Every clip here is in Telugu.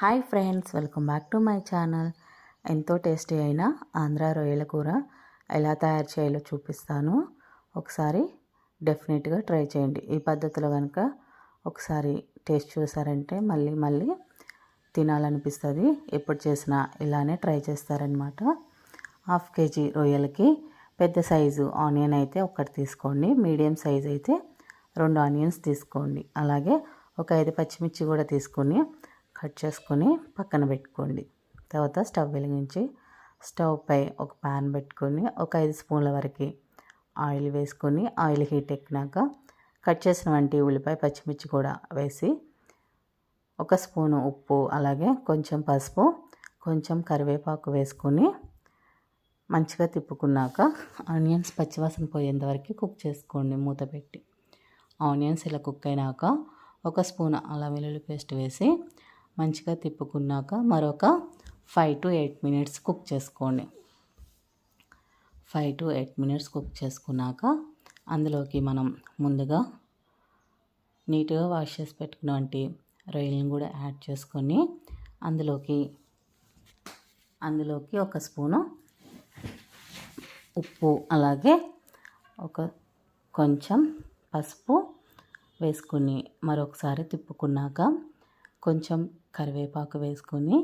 Hi friends welcome back to my channel. ఎంతో టేస్టీ అయిన ఆంధ్ర రొయ్యల కూర ఎలా తయారు చేయాలో చూపిస్తాను. ఒకసారి డెఫినెట్గా ట్రై చేయండి. ఈ పద్ధతిలో కనుక ఒకసారి టేస్ట్ చూసారంటే మళ్ళీ మళ్ళీ తినాలనిపిస్తుంది. ఎప్పుడు చేసినా ఇలానే ట్రై చేస్తారనమాట హాఫ్ కేజీ రొయ్యలకి పెద్ద సైజు ఆనియన్ అయితే ఒకటి తీసుకోండి. మీడియం సైజ్ అయితే రెండు ఆనియన్స్ తీసుకోండి. అలాగే ఒక ఐదు పచ్చిమిర్చి కూడా తీసుకొని కట్ చేసుకొని పక్కన పెట్టుకోండి. తర్వాత స్టవ్ వెలిగించి స్టవ్ పై ఒక ప్యాన్ పెట్టుకొని ఒక ఐదు స్పూన్ల వరకు ఆయిల్ వేసుకొని ఆయిల్ హీట్ ఎక్కినాక కట్ చేసిన వంటి ఉల్లిపాయ పచ్చిమిర్చి కూడా వేసి ఒక స్పూను ఉప్పు అలాగే కొంచెం పసుపు కొంచెం కరివేపాకు వేసుకొని మంచిగా తిప్పుకున్నాక ఆనియన్స్ పచ్చివాసన పోయేంత వరకు కుక్ చేసుకోండి మూత పెట్టి. ఆనియన్స్ ఇలా కుక్ అయినాక ఒక స్పూన్ అల్లం వెల్లుల్లి పేస్ట్ వేసి మంచిగా తిప్పుకున్నాక మరొక five to eight minutes cook చేసుకోండి. Five to eight minutes cook చేసుకున్నాక అందులోకి మనం ముందుగా నీట్గా వాష్ చేసి పెట్టుకున్నటువంటి రొయ్యలను కూడా యాడ్ చేసుకొని అందులోకి అందులోకి ఒక స్పూను ఉప్పు అలాగే ఒక కొంచెం పసుపు వేసుకుని మరొకసారి తిప్పుకున్నాక కొంచెం కరివేపాకు వేసుకొని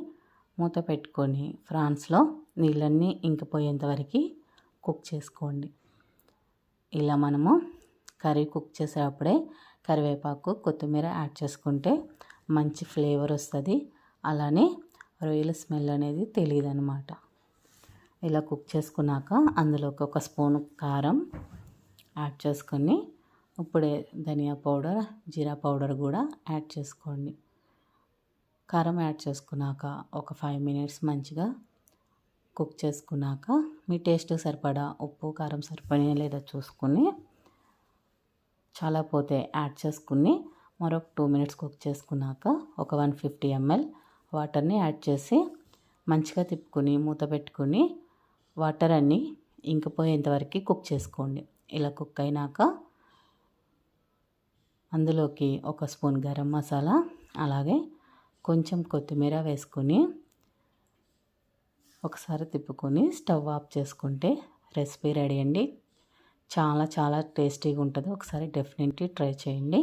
మూత పెట్టుకొని ఫ్రాన్స్లో నీళ్ళన్నీ ఇంకిపోయేంతవరకు కుక్ చేసుకోండి. ఇలా మనము కర్రీ కుక్ చేసేటప్పుడే కరివేపాకు కొత్తిమీర యాడ్ చేసుకుంటే మంచి ఫ్లేవర్ వస్తుంది. అలానే రొయ్యల స్మెల్ అనేది తెలియదు అనమాట ఇలా కుక్ చేసుకున్నాక అందులోకి ఒక స్పూన్ కారం యాడ్ చేసుకొని ఇప్పుడే ధనియా పౌడర్ జీరా పౌడర్ కూడా యాడ్ చేసుకోండి. కారం యాడ్ చేసుకున్నాక ఒక ఫైవ్ మినిట్స్ మంచిగా కుక్ చేసుకున్నాక మీ టేస్ట్ సరిపడా ఉప్పు కారం సరిపడా లేదా చూసుకుని చాలా పోతే యాడ్ చేసుకుని మరొక టూ మినిట్స్ కుక్ చేసుకున్నాక ఒక వన్ ఫిఫ్టీ ఎంఎల్ వాటర్ని యాడ్ చేసి మంచిగా తిప్పుకొని మూత పెట్టుకుని వాటర్ అన్నీ ఇంకిపోయేంతవరకు కుక్ చేసుకోండి. ఇలా కుక్ అయినాక అందులోకి ఒక స్పూన్ గరం మసాలా అలాగే కొంచెం కొత్తిమీర వేసుకొని ఒకసారి తిప్పుకొని స్టవ్ ఆఫ్ చేసుకుంటే రెసిపీ రెడీ అండి. చాలా చాలా టేస్టీగా ఉంటుంది. ఒకసారి డెఫినెట్లీ ట్రై చేయండి.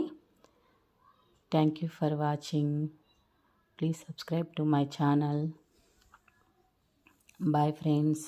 Thank you for watching please subscribe to my channel bye friends